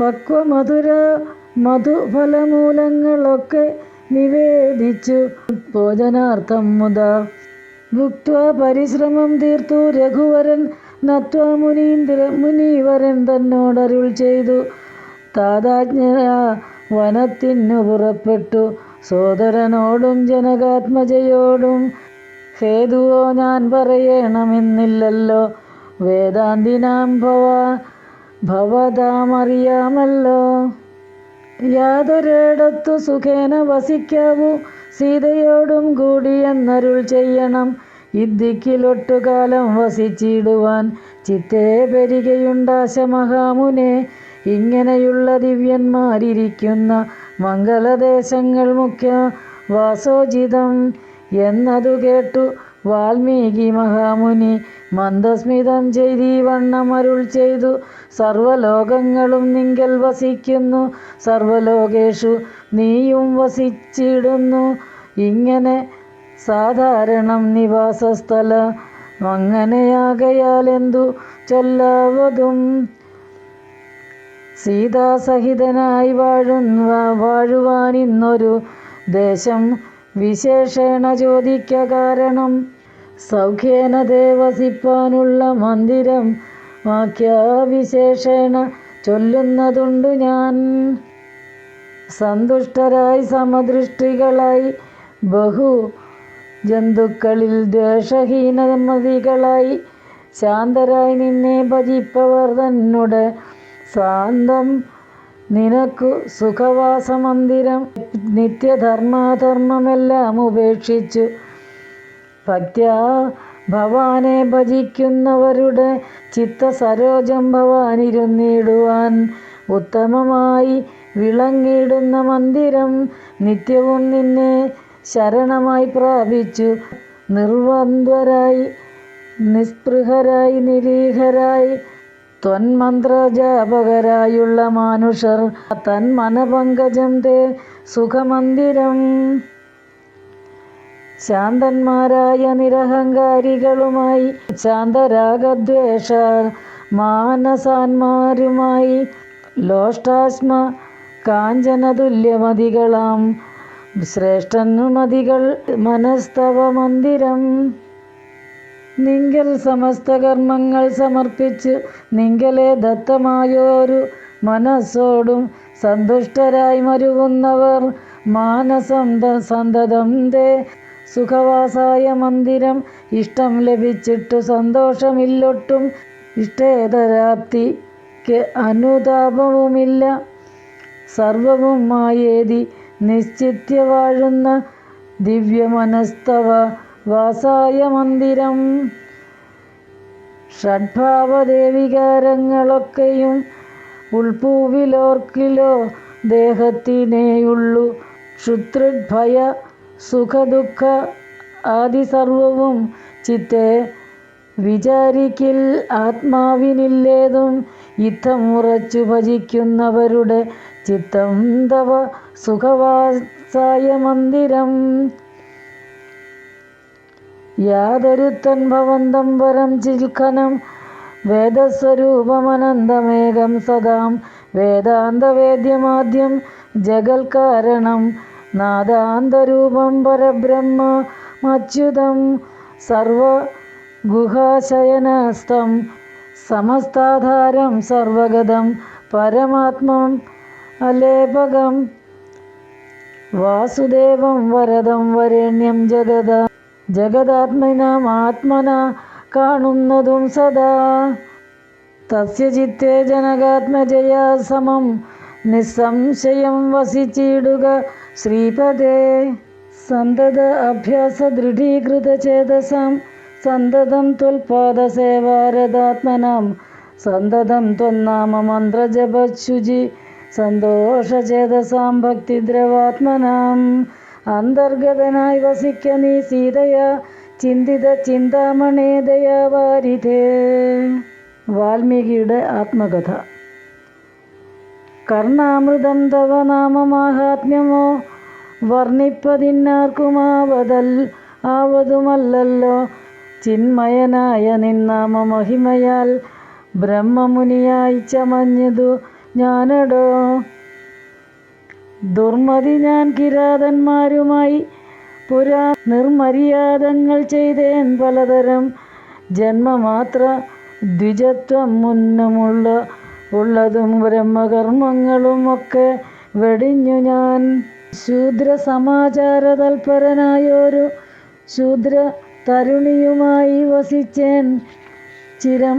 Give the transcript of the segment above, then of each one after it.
പക്വമധുര മധുഫലമൂലങ്ങളൊക്കെ നിവേദിച്ചു. ഭോജനാർത്ഥം മുത. ഭുക്വ പരിശ്രമം തീർത്തു. രഘുവരൻ നത്വ മുനീന്ദ്ര മുനീവരൻ തന്നോടരുൾ ചെയ്തു. താതാജ്ഞ വനത്തിനു പുറപ്പെട്ടു. സോദരനോടും ജനകാത്മജയോടും ഹേതുവോ ഞാൻ പറയണമെന്നില്ലല്ലോ. വേദാന്തിനാം ഭവ ഭവതാമറിയാമല്ലോ. യാതൊരിടത്തു സുഖേന വസിക്കാവൂ. സീതയോടും കൂടി എന്നരുൾ ചെയ്യണം. ഇദ്ദിക്കിലൊട്ടുകാലം വസിച്ചിടുവാൻ ചിത്തേ പെരികയുണ്ടാശ മഹാമുനെ ഇങ്ങനെയുള്ള ദിവ്യന്മാരിരിക്കുന്ന മംഗളദേശങ്ങൾ മുഖ്യ വാസോചിതം എന്നതു കേട്ടു വാൽമീകി മഹാമുനി മന്ദസ്മിതം വണ്ണമരുൾ ചെയ്തു. സർവലോകങ്ങളും നിങ്കൽ വസിക്കുന്നു. സർവലോകേഷു നീയും വസിച്ചിടുന്നു. ഇങ്ങനെ സാധാരണം നിവാസസ്ഥല അങ്ങനെയാകയാൽ എന്തു ചൊല്ലാവതും? സീതാസഹിതനായി വാഴുന്ന വാഴുവാനിന്നൊരു ദേശം വിശേഷേണ ചോദിക്ക കാരണം സൗഖ്യേന ദേവസിപ്പാനുള്ള മന്ദിരം വാക്യാവിശേഷേണ ചൊല്ലുന്നതുണ്ട് ഞാൻ. സന്തുഷ്ടരായി സമദൃഷ്ടികളായി ബഹു ജന്തുക്കളിൽ ദ്വേഷഹീനമതികളായി ശാന്തരായി നിന്നെ ഭജിപ്പവർ തന്നോട് സാന്തം നിനക്കു സുഖവാസമന്ദിരം നിത്യധർമാധർമ്മമെല്ലാം ഉപേക്ഷിച്ചു. ഭക്ത്യാ ഭവാനെ ഭജിക്കുന്നവരുടെ ചിത്തസരോജം ഭവാനിരുന്നിടുവാൻ ഉത്തമമായി വിളങ്ങിടുന്ന മന്ദിരം നിത്യവും നിന്നെ ശരണമായി പ്രാപിച്ചു. നിർവന്ധ്വരായി നിസ്പൃഹരായി നിരീഹരായി ത്വന്മന്ത്രജാപകരായുള്ള മാനുഷർ തന്മനപങ്കജം തേ സുഖമന്ദിരം. ശാന്തന്മാരായ നിരഹങ്കാരികളുമായി ശാന്തരാഗദ്വേഷ മാനസാന്മാരുമായി ലോഷ്ടാശ്മ കാഞ്ചനതുല്യമതികളാം. ശ്രേഷ്ഠനുമതികൾ മനസ്തവ മന്ദിരം നിങ്കൽ സമസ്ത കർമ്മങ്ങൾ സമർപ്പിച്ച് നിങ്കലെ ദത്തമായോരു മനസ്സോടും സന്തുഷ്ടരായി മരുവുന്നവർ മാനസം സന്തതം ദേ. സുഖവാസായ മന്ദിരം ഇഷ്ടം ലഭിച്ചിട്ടു സന്തോഷമില്ലൊട്ടും ഇഷ്ടേതരാപ്തിക്ക് അനുതാപവുമില്ല. സർവവും മായേതി നിശ്ചിത്യ വാഴുന്ന ദിവ്യമനസ്തവ വാസായ മന്ദിരം ഷഡ്ഭാവദേവികാരങ്ങളൊക്കെയും ഉൾപൂവിലോർക്കിലോ ദേഹത്തിനേയുള്ളു. ക്ഷുദ്രഭയ സുഖദുഃഖ ആദി സർവവും ചിത്തെ വിചാരിക്കിൽ ആത്മാവിനില്ലേതും ഇത്തമുറച്ചു ഭജിക്കുന്നവരുടെ ചിത്തം തവ സുഖവാസായ മന്ദിരം യാതൊരുത്തൻ ഭവന്തം പരം ചിൽക്കനം. വേദസ്വരൂപമനന്തമേകം സദാം. വേദാന്തവേദ്യമാദ്യം ജഗൽക്കാരണം നാദാന്തരൂപം പരബ്രഹ്മ അച്യുതം സർവഗുഹാശയനസ്തം. സമസ്താധാരം സർവഗതം. പരമാത്മം അലേപകം. വാസുദേവം വരദം വരേണ്യം ജഗത ജഗദാത്മനാം ആത്മന കാണുന്നതും സദാ. തസ്യ ജനകാത്മജയാ സമം. നിസ്സംശയം വസിച്ചിടുക ശ്രീപദേ. സന്തത അഭ്യാസ ദൃഢീകൃത ചേതസാം. സന്തതം ത്വൽപാദസേവാരതാത്മനാം സന്തതം ത്വന്നാമ മന്ത്രജപശുചി സന്തോഷചേതസാം ഭക്തിദ്രവാത്മനാം. അന്തർഗതനായി വസിക്ക നീ സീതയ ചിന്തിത ചിന്താമണേ ദയാവാരിധേ. വാൽമീകിയുടെ ആത്മകഥ. കർണാമൃതം തവ നാമമാഹാത്മ്യമോ വർണിപ്പതിന്നാർക്കുമാവതൽ ആവതുമല്ലല്ലോ. ചിന്മയനായ നിന്നാമ മഹിമയാൽ ബ്രഹ്മമുനിയായി ചമഞ്ഞതു ഞാനടോ. ദുർമതി ഞാൻ കിരാതന്മാരുമായി പുരാ നിർമര്യാദങ്ങൾ ചെയ്തേൻ പലതരം ജന്മമാത്ര ദ്വിജത്വം മുന്നമുള്ള ഉള്ളതും ബ്രഹ്മകർമ്മങ്ങളും ഒക്കെ വെടിഞ്ഞു ഞാൻ. ശൂദ്ര സമാചാര തൽപരനായൊരു ശൂദ്ര തരുണിയുമായി വസിച്ചേൻ ചിരം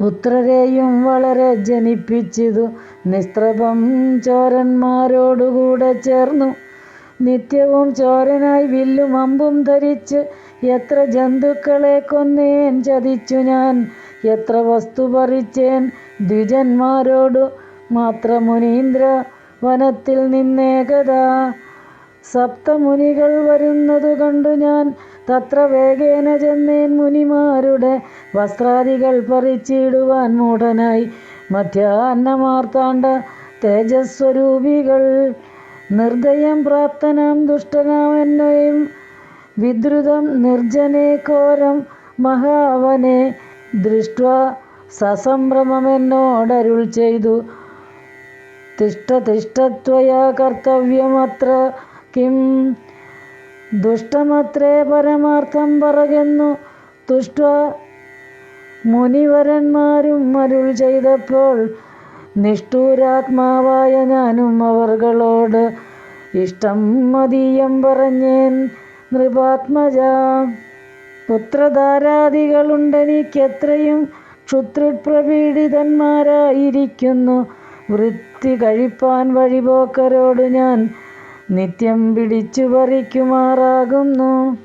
പുത്രരെയും വളരെ ജനിപ്പിച്ചതു. നിസ്ത്രപം ചോരന്മാരോടുകൂടെ ചേർന്നു. നിത്യവും ചോരനായി വില്ലും അമ്പും ധരിച്ച് എത്ര ജന്തുക്കളെ കൊന്നേൻ ചതിച്ചു ഞാൻ. എത്ര വസ്തു പറിച്ചേൻ ദ്വിജന്മാരോടു മാത്രമുനീന്ദ്ര വനത്തിൽ നിന്നേകത. സപ്തമുനികൾ വരുന്നതു കണ്ടു ഞാൻ. തത്ര വേഗേന ചെന്നേൻ മുനിമാരുടെ വസ്ത്രാദികൾ പറിച്ചിടുവാൻ മൂഢനായി. മധ്യാന്നമാർത്താണ്ട തേജസ്വരൂപികൾ നിർദ്ദയം പ്രാപ്തനാം ദുഷ്ടനാം എന്നയും വിദ്രുതം നിർജനെ ഘോരം മഹാവനെ ദൃഷ്ട സസംഭ്രമമെന്നോടരുൾ ചെയ്തു. തിഷ്ട തിഷ്ടത്വയാ കർത്തവ്യമത്ര കിം ദുഷ്ടമത്രേ പരമാർത്ഥം പറയുന്നു. തുഷ്ട മുനിവരന്മാരും അരുൾ ചെയ്തപ്പോൾ നിഷ്ഠൂരാത്മാവായ ഞാനും അവർകളോട് ഇഷ്ടം മതീയം പറഞ്ഞേൻ. നൃപാത്മജ പുത്രധാരാദികളുണ്ടെനിക്കെത്രയും ക്ഷുത്രിപ്രപീഡിതന്മാരായിരിക്കുന്നു വൃത്തി കഴിപ്പാൻ വഴിപോക്കരോട് ഞാൻ നിത്യം പിടിച്ചു പറിക്കുമാറാകുന്നു.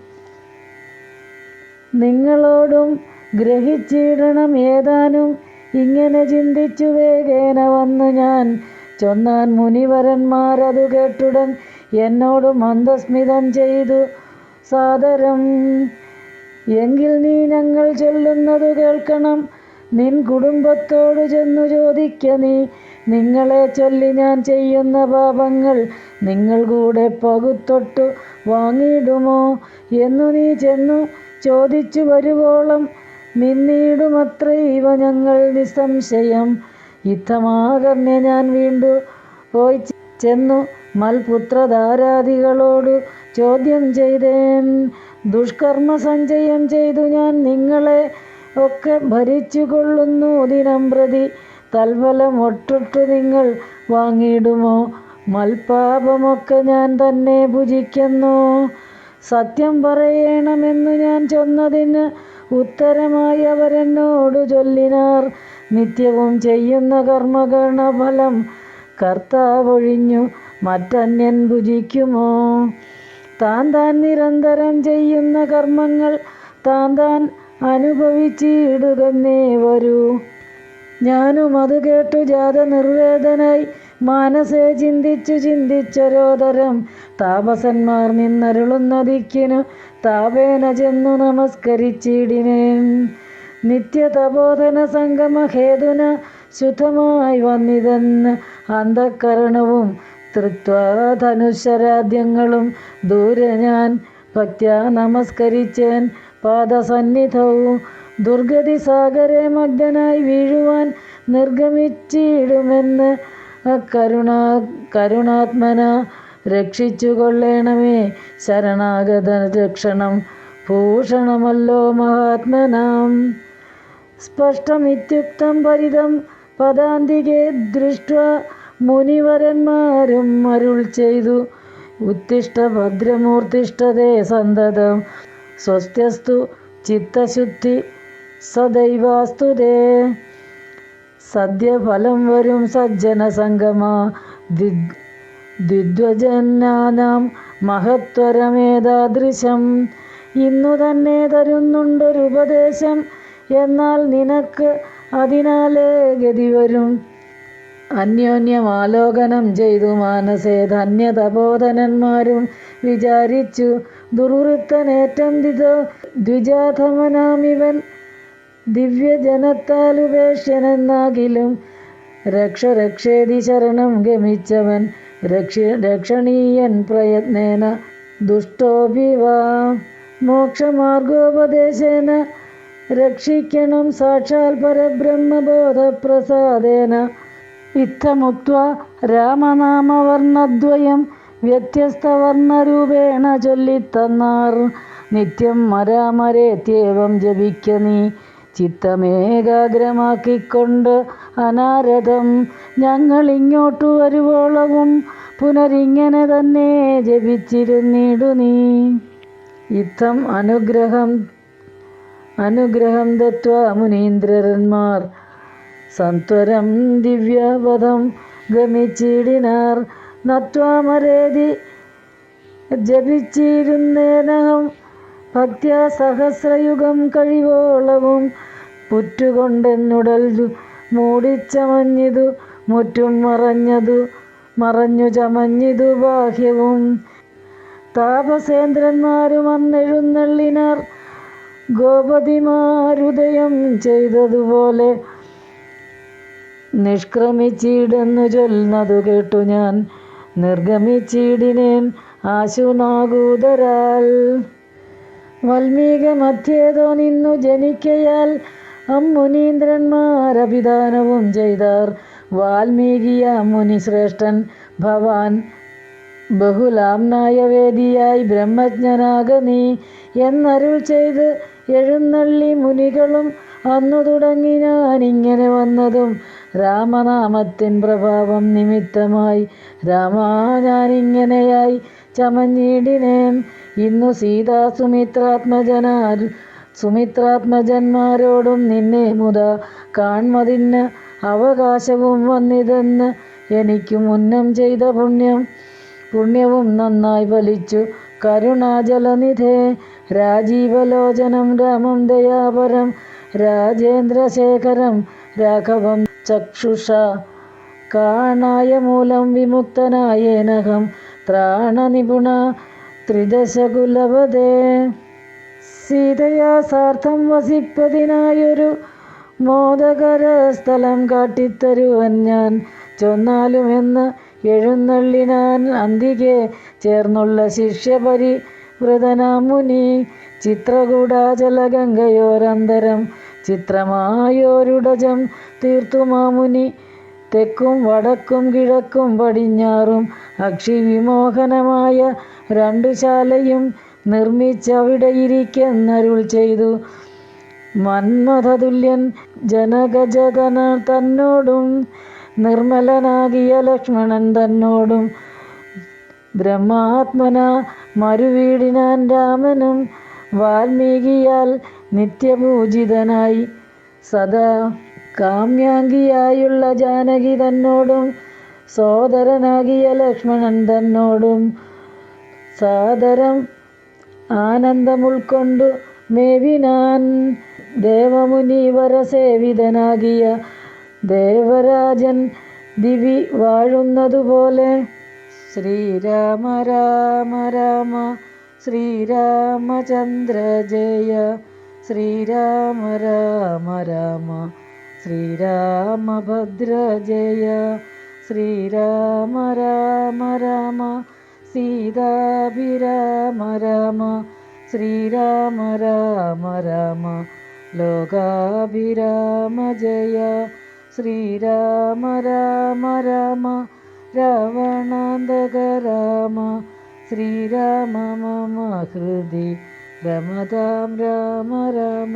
നിങ്ങളോടും ഗ്രഹിച്ചിടണം ഏതാനും. ഇങ്ങനെ ചിന്തിച്ചു വേഗേന വന്നു ഞാൻ. ചൊന്നാൻ മുനിവരന്മാരത് കേട്ടുടൻ എന്നോട് മന്ദസ്മിതം ചെയ്തു. സാദരം എങ്കിൽ നീ ഞങ്ങൾ ചൊല്ലുന്നത് കേൾക്കണം. നിൻ കുടുംബത്തോട് ചെന്നു ചോദിക്ക നീ. നിങ്ങളെ ചൊല്ലി ഞാൻ ചെയ്യുന്ന പാപങ്ങൾ നിങ്ങൾ കൂടെ പകുത്തൊട്ടു വാങ്ങിയിടുമോ? എന്നു നീ ചെന്നു ചോദിച്ചു വരുവോളം നിന്നിടുമത്രൈവ ഞങ്ങൾ നിസ്സംശയം. യുദ്ധമാകർന്നെ ഞാൻ വീണ്ടു പോയി ചെന്നു മൽപുത്രധാരാദികളോട് ചോദ്യം ചെയ്തേൻ. ദുഷ്കർമ്മ സഞ്ചയം ചെയ്തു ഞാൻ നിങ്ങളെ ഒക്കെ ഭരിച്ചു കൊള്ളുന്നു ദിനം പ്രതി തൽഫലം ഒട്ടൊട്ട് നിങ്ങൾ വാങ്ങിയിടുമോ? മൽപാപമൊക്കെ ഞാൻ തന്നെ ഭുജിക്കുന്നു. സത്യം പറയണമെന്നു ഞാൻ ചൊന്നതിന് ഉത്തരമായി അവരെന്നോട് ചൊല്ലിനാർ. നിത്യവും ചെയ്യുന്ന കർമ്മകർണഫലം കർത്താവൊഴിഞ്ഞു മറ്റന്യൻ ഭുജിക്കുമോ? താൻ താൻ നിരന്തരം ചെയ്യുന്ന കർമ്മങ്ങൾ താൻ താൻ അനുഭവിച്ചിടുകന്നേ വരൂ. ഞാനും അത് കേട്ടു ജാത നിർവേദനായി മാനസേ ചിന്തിച്ചു ചിന്തിച്ചരോദരം താപസന്മാർ നിന്നരുളുന്ന ദിക്കിനു താപേന ചെന്നു നമസ്കരിച്ചിടിനേൻ നിത്യതബോധന സംഗമ ഹേതുന ശുദ്ധമായി വന്നിതെന്ന് അന്ധക്കരണവും തൃത്വാ ധനുശരാദ്യങ്ങളും ദൂരെ ഞാൻ ഭക്ത്യാ നമസ്കരിച്ചേൻ പാദസന്നിധവും ദുർഗതി സാഗരെ മഗ്നനായി വീഴുവാൻ നിർഗമിച്ചിടുമെന്ന് കരുണാ കരുണാത്മന രക്ഷിച്ചു കൊള്ളേണമേ ശരണാഗത രക്ഷണം ഭൂഷണമല്ലോ മഹാത്മനാം. സ്പഷ്ടമിത്യുക്തം പരിതം പദാന്തികെ ദൃഷ്ട മുനിവരന്മാരും അരുൾ ചെയ്തു. ഉത്തിഷ്ട ഭദ്രമൂർത്തിഷ്ഠതേ സന്തതം. സ്വസ്ഥ്യസ്തു ചിത്തശുദ്ധി സദൈവാസ്തുതേ. സദ്യഫലം വരും സജ്ജന സംഗമ. ദ്വിദ്വജനാനാം മഹത്വരമേതാദൃശം. ഇന്നു തന്നെ തരുന്നുണ്ടൊരുപദേശം എന്നാൽ നിനക്ക് അതിനാലേ ഗതി വരും. അന്യോന്യമാലോകനം ചെയ്തു മാനസേ ധന്യതബോധനന്മാരും വിചാരിച്ചു. ദുർവൃത്തനേറ്റം ദ്വിജാധമനാമിവൻ ദിവ്യജനത്താൽ ഉപേക്ഷ്യനെന്നാകിലും രക്ഷ രക്ഷേതി ശരണം ഗമിച്ചവൻ രക്ഷ രക്ഷണീയൻ പ്രയത്നേന ദുഷ്ടോപി വാ മോക്ഷമാർഗോപദേശേന രക്ഷിക്കണം സാക്ഷാൽ പരബ്രഹ്മബോധപ്രസാദേന. ഇത്തമുക്വ രാമനാമവർണദ്വയം വ്യത്യസ്തവർണരൂപേണ ചൊല്ലിത്തന്നാർ. നിത്യം മരാമരേത്യേവം ജപിക്ക നീ. ചിത്തമേകാഗ്രമാക്കിക്കൊണ്ട് അനാരതം ഇങ്ങോട്ട് വരുവോളവും പുനരിങ്ങനെ തന്നെ ജപിച്ചിരുന്നിടു നീ. ഇത്തം അനുഗ്രഹം അനുഗ്രഹം ദത്വ മുനീന്ദ്രന്മാർ സന്ത്വരം ദിവ്യപദം ഗമിച്ചിടിനാർ. നത്വാമരേതി ജപിച്ചിരുന്നേനഹം ഭക്ത്യ സഹസ്രയുഗം കഴിവോളവും പുറ്റുകൊണ്ടെന്നുടൽ മൂടിച്ചമഞ്ഞിതു മുറ്റും മറഞ്ഞതു മറഞ്ഞു ചമഞ്ഞിതു ബാഹ്യവും. താപസേന്ദ്രന്മാരും അന്നെഴുന്നള്ളിനാർ ഗോപതിമാരുദയം ചെയ്തതുപോലെ നിഷ്ക്രമിച്ചിടെന്നു ചൊല്ലുന്നതു കേട്ടു ഞാൻ. നിർഗമിച്ചിടിനേൻ ആശുനാകൂതരാൽ വൽമീക മധ്യേതോ നിന്നു ജനിക്കയാൽ അമ്മുനീന്ദ്രന്മാരഭിദാനവും ചെയ്താർ. വാൽമീകിയ മുനിശ്രേഷ്ഠൻ ഭവാൻ ബഹുലാംനായ വേദിയായി ബ്രഹ്മജ്ഞനാക നീ എന്നരുൾ ചെയ്ത് എഴുന്നള്ളി മുനികളും അന്നു തുടങ്ങി ഞാനിങ്ങനെ വന്നതും രാമനാമത്തിൻ പ്രഭാവം നിമിത്തമായി രാമാ ഞാനിങ്ങനെയായി ചമഞ്ഞിടിനേൻ. ഇന്നു സീതാ സുമിത്രാത്മജനാ സുമിത്രാത്മജന്മാരോടും നിന്നെ മുത കാൺമതിന് അവകാശവും വന്നിതെന്ന് എനിക്ക് മുന്നം ചെയ്ത പുണ്യം. പുണ്യവും നന്നായി ഫലിച്ചു. കരുണാജലനിധേ രാജീവലോചനം രാമം ദയാപരം രാജേന്ദ്രശേഖരം രാഘവം ചക്ഷുഷ കാണായ മൂലം വിമുക്തനായേനഹം ത്രാണനിപുണ ത്രിദശകുലപതേ സീതയാ സാർത്ഥം വസിപ്പതിനായൊരു മോദകര സ്ഥലം കാട്ടിത്തരുവൻ ഞാൻ ചൊന്നാലുമെന്ന് എഴുന്നള്ളിനാൻ അന്തികെ ചേർന്നുള്ള ശിഷ്യപരി ശിഷ്യപരിവൃതനാം മുനി ചിത്രകൂടാചലഗംഗയോരന്തരം ചിത്രമായോരുടജം തീർത്തുമാമുനി തെക്കും വടക്കും കിഴക്കും പടിഞ്ഞാറും അക്ഷിവിമോഹനമായ രണ്ടു ശാലയും നിർമ്മിച്ചവിടെയിരിക്കെന്നരുൾ ചെയ്തു. മന്മഥതുല്യൻ ജനകജതന തന്നോടും നിർമ്മലനാകിയ ലക്ഷ്മണൻ തന്നോടും ബ്രഹ്മാത്മന മരുവീടിനാൻ രാമനും വാൽമീകിയാൽ നിത്യപൂജിതനായി. സദാ കാമ്യാംഗിയായുള്ള ജാനകി തന്നോടും സോദരനാകിയ ലക്ഷ്മണൻ തന്നോടും. സാദരം ആനന്ദമുൾക്കൊണ്ടു മേവിനാൻ ദേവമുനി വരസേവിതനാകിയ ദേവരാജൻ ദിവി വാഴുന്നതുപോലെ. ശ്രീരാമ രാമ രാമ ശ്രീരാമചന്ദ്ര ജയ ശ്രീരാമ രാമ രാമ. ശ്രീരാമഭദ്ര ജയ ശ്രീരാമ രാമ രാമ സീതാഭിരാമ രാമ ശ്രീരാമ രാമ രാമ ലോകാഭിരാമ ജയ ശ്രീരാമ രാമ രാമ രാവണാന്തക രാമ ശ്രീരാമ മമ ഹൃദി രമതാം രാമ രാമ